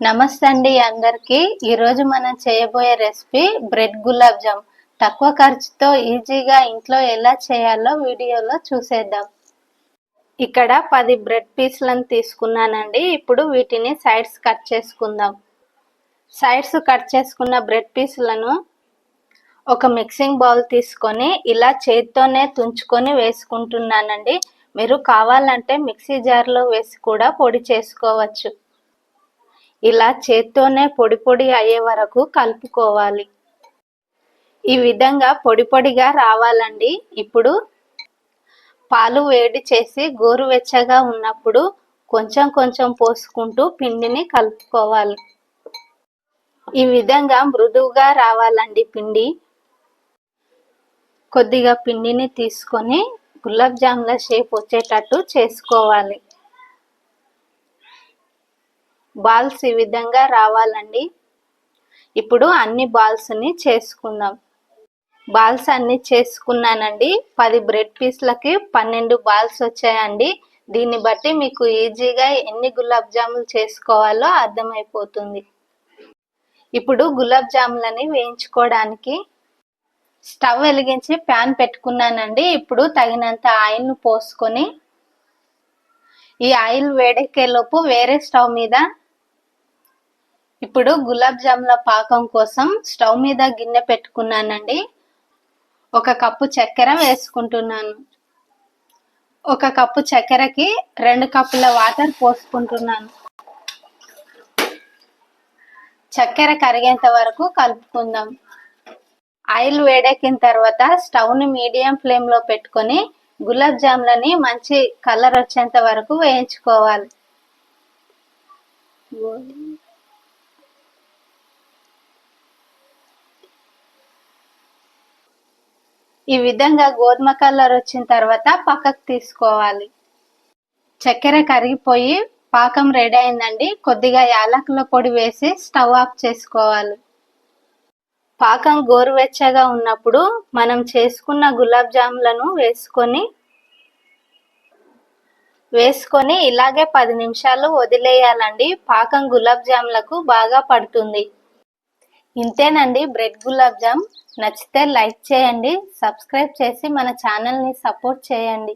నమస్తే అండి అందరికి. ఈరోజు మనం చేయబోయే రెసిపీ బ్రెడ్ గులాబ్ జామ్. తక్కువ ఖర్చుతో ఈజీగా ఇంట్లో ఎలా చేయాలో వీడియోలో చూసేద్దాం. ఇక్కడ పది బ్రెడ్ పీస్లను తీసుకున్నానండి. ఇప్పుడు వీటిని సైడ్స్ కట్ చేసుకుందాం. సైడ్స్ కట్ చేసుకున్న బ్రెడ్ పీస్లను ఒక మిక్సింగ్ బౌల్ తీసుకొని ఇలా చేతితోనే తుంచుకొని వేసుకుంటున్నానండి. మీరు కావాలంటే మిక్సీ జార్లో వేసి కూడా పొడి చేసుకోవచ్చు. ఇలా చేత్తోనే పొడి పొడి అయ్యే వరకు కలుపుకోవాలి. ఈ విధంగా పొడి పొడిగా రావాలండి. ఇప్పుడు పాలు వేడి చేసి గోరువెచ్చగా ఉన్నప్పుడు కొంచెం కొంచెం పోసుకుంటూ పిండిని కలుపుకోవాలి. ఈ విధంగా మృదువుగా రావాలండి పిండి. కొద్దిగా పిండిని తీసుకొని గులాబ్ జామ్ల షేప్ వచ్చేటట్టు చేసుకోవాలి. బాల్స్ ఈ విధంగా రావాలండి. ఇప్పుడు అన్ని బాల్స్ని చేసుకుందాం. బాల్స్ అన్ని చేసుకున్నానండి. పది బ్రెడ్ పీస్లకి పన్నెండు బాల్స్ వచ్చాయండి. దీన్ని బట్టి మీకు ఈజీగా ఎన్ని గులాబ్ జాములు చేసుకోవాలో అర్థమైపోతుంది. ఇప్పుడు గులాబ్ జాములని వేయించుకోవడానికి స్టవ్ వెలిగించి ప్యాన్ పెట్టుకున్నానండి. ఇప్పుడు తగినంత ఆయిల్ను పోసుకొని ఈ ఆయిల్ వేడెక్కేలోపు వేరే స్టవ్ మీద ఇప్పుడు గులాబ్ జాముల పాకం కోసం స్టవ్ మీద గిన్నె పెట్టుకున్నానండి. ఒక కప్పు చక్కెర వేసుకుంటున్నాను. ఒక కప్పు చక్కెరకి రెండు కప్పుల వాటర్ పోసుకుంటున్నాను. చక్కెర కరిగేంత వరకు కలుపుకుందాం. ఆయిల్ వేడెక్కిన తర్వాత స్టవ్ని మీడియం ఫ్లేమ్లో పెట్టుకొని గులాబ్ జాములని మంచి కలర్ వచ్చేంత వరకు వేయించుకోవాలి. ఈ విధంగా గోధుమ కలర్ వచ్చిన తర్వాత పక్కకు తీసుకోవాలి. చక్కెర కరిగిపోయి పాకం రెడీ అయిందండి. కొద్దిగా యాలకుల పొడి వేసి స్టవ్ ఆఫ్ చేసుకోవాలి. పాకం గోరువెచ్చగా ఉన్నప్పుడు మనం చేసుకున్న గులాబ్ జాములను వేసుకొని వేసుకొని ఇలాగే పది నిమిషాలు వదిలేయాలండి. పాకం గులాబ్ జాములకు బాగా పడుతుంది. ఇంతేనండి. బ్రెడ్ గులాబ్ జామ్. నచ్చితే లైక్ చేయండి. సబ్స్క్రైబ్ చేసి మన ఛానల్ని సపోర్ట్ చేయండి.